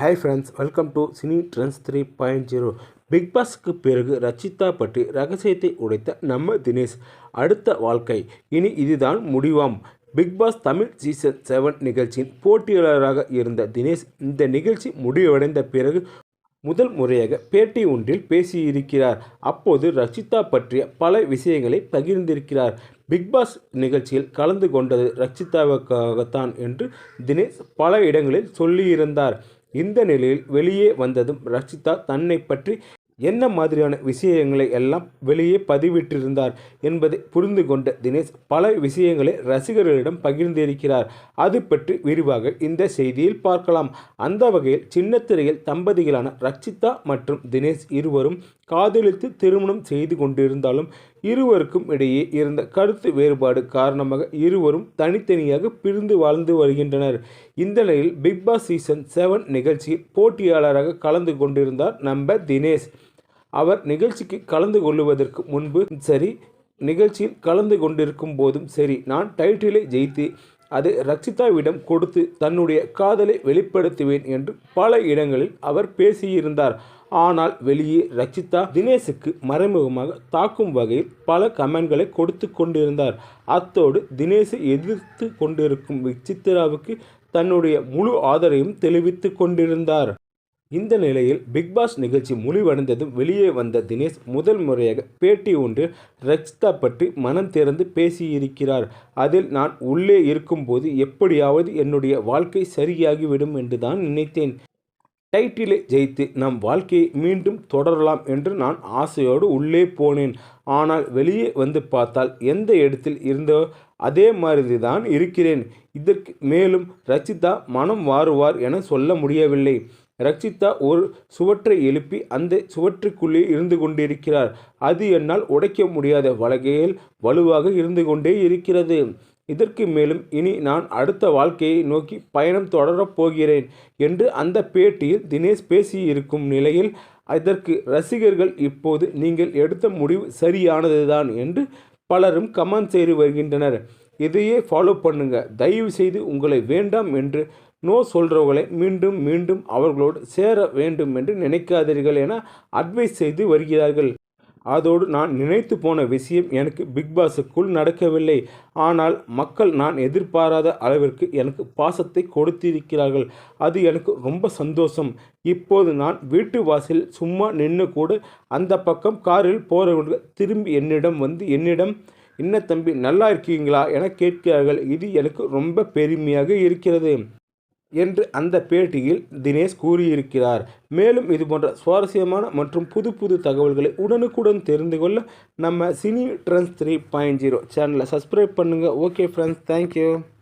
Hi friends welcome to Cine Trends three point zero Bigg பாஸ்க்கு பிறகு ரச்சிதா பற்றி ரகசியத்தை உடைத்த நம்ம தினேஷ். அடுத்த வாழ்க்கை. இனி இதுதான் முடிவாம். Bigg Boss Tamil season seven நிகழ்ச்சியின் போட்டியாளராக இருந்த தினேஷ் இந்த நிகழ்ச்சி முடிவடைந்த பிறகு முதல் முறையாக பேட்டி ஒன்றில் பேசியிருக்கிறார். அப்போது ரச்சிதா பற்றிய பல விஷயங்களை பகிர்ந்திருக்கிறார். பிக்பாஸ் நிகழ்ச்சியில் கலந்து கொண்டது ரச்சிதாவுக்காகத்தான் என்று தினேஷ் பல இடங்களில் சொல்லியிருந்தார். இந்த நிலையில் வெளியே வந்ததும் ரச்சிதா தன்னை பற்றி என்ன மாதிரியான விஷயங்களை எல்லாம் வெளியே பதிவிட்டிருந்தார் என்பதை புரிந்து கொண்ட தினேஷ் பல விஷயங்களை ரசிகர்களிடம் பகிர்ந்திருக்கிறார். அது பற்றி விரிவாக இந்த செய்தியில் பார்க்கலாம். அந்த வகையில் சின்னத்திரையில் தம்பதிகளான ரச்சிதா மற்றும் தினேஷ் இருவரும் காதலித்து திருமணம் செய்து கொண்டிருந்தாலும் இருவருக்கும் இடையே இருந்த கருத்து வேறுபாடு காரணமாக இருவரும் தனித்தனியாக பிரிந்து வாழ்ந்து வருகின்றனர். இந்த நிலையில் பிக் பாஸ் சீசன் செவன் நிகழ்ச்சியில் போட்டியாளராக கலந்து கொண்டிருந்தார் நம்ம தினேஷ். அவர் நிகழ்ச்சிக்கு கலந்து கொள்ளுவதற்கு முன்பு சரி நிகழ்ச்சியில் கலந்து கொண்டிருக்கும் போதும் சரி நான் டைட்டிலை ஜெயித்து அது ரக்ஷிதாவிடம் கொடுத்து தன்னுடைய காதலை வெளிப்படுத்துவேன் என்று பல இடங்களில் அவர் பேசியிருந்தார். ஆனால் வெளியே ரக்ஷிதா தினேஷுக்கு மறைமுகமாக தாக்கும் வகையில் பல கமெண்ட்களை கொடுத்து கொண்டிருந்தார். அத்தோடு தினேஷை எதிர்த்து கொண்டிருக்கும் விசித்ராவுக்கு தன்னுடைய முழு ஆதரவையும் தெரிவித்து கொண்டிருந்தார். இந்த நிலையில் பிக்பாஸ் நிகழ்ச்சி முடிவடைந்ததும் வெளியே வந்த தினேஷ் முதல் முறையாக பேட்டி ஒன்றில் ரக்ஷிதா பற்றி மனம் திறந்து பேசியிருக்கிறார். அதில் நான் உள்ளே இருக்கும்போது எப்படியாவது என்னுடைய வாழ்க்கை சரியாகிவிடும் என்று தான் நினைத்தேன். டைட்டிலை ஜெயித்து நம் வாழ்க்கையை மீண்டும் தொடரலாம் என்று நான் ஆசையோடு உள்ளே போனேன். ஆனால் வெளியே வந்து பார்த்தால் எந்த இடத்தில் இருந்தோ அதே மாதிரி தான் இருக்கிறேன். இதற்கு மேலும் ரச்சிதா மனம் வாருவார் என சொல்ல முடியவில்லை. ரக்ஷிதா ஒரு சுவற்றை எழுப்பி அந்த சுவற்றுக்குள்ளே இருந்து கொண்டிருக்கிறார். அது என்னால் உடைக்க முடியாத வகையில் வலுவாக இருந்து கொண்டே இருக்கிறது. இதற்கு மேலும் இனி நான் அடுத்த வாழ்க்கையை நோக்கி பயணம் தொடரப் போகிறேன் என்று அந்த பேட்டியில் தினேஷ் பேசியிருக்கும் நிலையில் அதற்கு ரசிகர்கள் இப்போது நீங்கள் எடுத்த முடிவு சரியானதுதான் என்று பலரும் கமெண்ட் செய்து வருகின்றனர். இதையே ஃபாலோ பண்ணுங்கள் தயவு செய்து உங்களை வேண்டாம் என்று நோ சொல்கிறவர்களை மீண்டும் மீண்டும் அவர்களோடு சேர வேண்டும் என்று நினைக்காதீர்கள் என அட்வைஸ் செய்து வருகிறார்கள். அதோடு நான் நினைத்து போன விஷயம் எனக்கு பிக் பாஸுக்குள் நடக்கவில்லை. ஆனால் மக்கள் நான் எதிர்பாராத அளவிற்கு எனக்கு பாசத்தை கொடுத்திருக்கிறார்கள். அது எனக்கு ரொம்ப சந்தோஷம். இப்போது நான் வீட்டு வாசலில் சும்மா நின்று கூட அந்த பக்கம் காரில் போகிறவர்கள் திரும்பி என்னிடம் வந்து என்னிடம் என்ன தம்பி நல்லா இருக்கீங்களா? என கேட்கிறார்கள். இது எனக்கு ரொம்ப பெருமையாக இருக்கிறது. என்று அந்த பேட்டியில் தினேஷ் கூறியிருக்கிறார். மேலும் இது போன்ற சுவாரஸ்யமான மற்றும் புது புது தகவல்களை உடனுக்குடன் தெரிந்து கொள்ள நம்ம Cine Trends three point zero சேனலை சப்ஸ்கிரைப் பண்ணுங்கள் ஓகே ஃப்ரெண்ட்ஸ் தேங்க்யூ